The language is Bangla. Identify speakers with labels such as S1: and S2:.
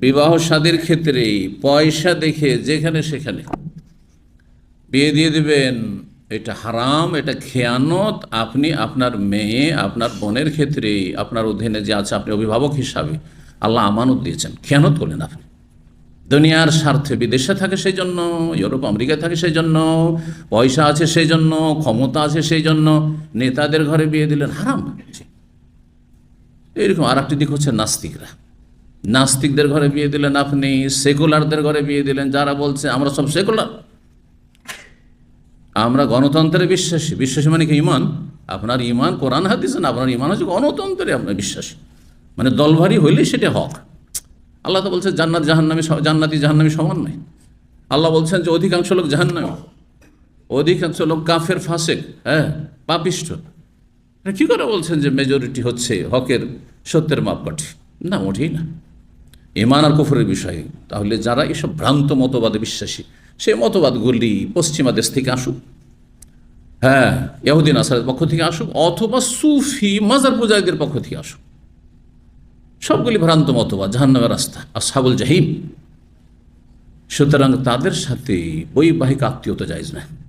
S1: বিবাহ সাদীর ক্ষেত্রে পয়সা দেখে যেখানে সেখানে। বিয়ে দিয়ে দিবেন, এটা হারাম, এটা খেয়ানত। আপনি আপনার মেয়ে, আপনার বোনের ক্ষেত্রে আপনার অধীনে যে আছে, আপনি অভিভাবক হিসাবে আল্লাহ আমানত দিয়েছেন। খেয়ানত করলেন আপনি। দুনিয়ার স্বার্থে বিদেশে থাকে সেই জন্য ইউরোপ, আমেরিকায় থাকে সেই জন্য পয়সা আছে সেই জন্য ক্ষমতা আছে সেই জন্য নেতাদের ঘরে বিয়ে দিলেন, হারাম। এরকম আর একটি দিক হচ্ছে নাস্তিকরা। নাস্তিকদের ঘরে বিয়ে দিলেন আপনি, সেকুলারদের ঘরে বিয়ে দিলেন, যারা বলছে আমরা সব সেকুলার। আমরা গণতন্ত্রে বিশ্বাসী। বিশ্বাসী মানে কি? ইমান। আপনার ইমান কোরআন হাদিস না, আপনার ইমান হচ্ছে গণতন্ত্রে আপনার বিশ্বাসী। মানে দলভারি হইলেই সেটা হক। আল্লাহ তো বলছে জান্নাত, জাহান্নামী জান্নাতি জাহান্নামী সমান নয়। আল্লাহ বলছেন যে অধিকাংশ লোক জাহান্নামী। অধিকাংশ লোক কাফের, ফাসেক হ্যাঁ পাপিষ্ঠ এটা কী করে বলছেন যে মেজরিটি হচ্ছে হকের, সত্যের মাপকাঠি? না, মোটেই না। ইমান আর কুফরের বিষয়ে, তাহলে যারা এসব ভ্রান্ত মতবাদে বিশ্বাসী সেই মতবাদগুলি পশ্চিমা দেশ থেকে আসুক। হ্যাঁ ইহুদিন আসারের পক্ষ থেকে আসুক, অথবা সুফি, মাজার পূজারীদের পক্ষ থেকে আসুক। সবগুলি ভ্রান্ত মতবাদ, জাহান্নামের রাস্তা আর সাবুল জাহিম। সুতরাং তাদের সাথে বৈবাহিক আত্মীয়তা যাইজ না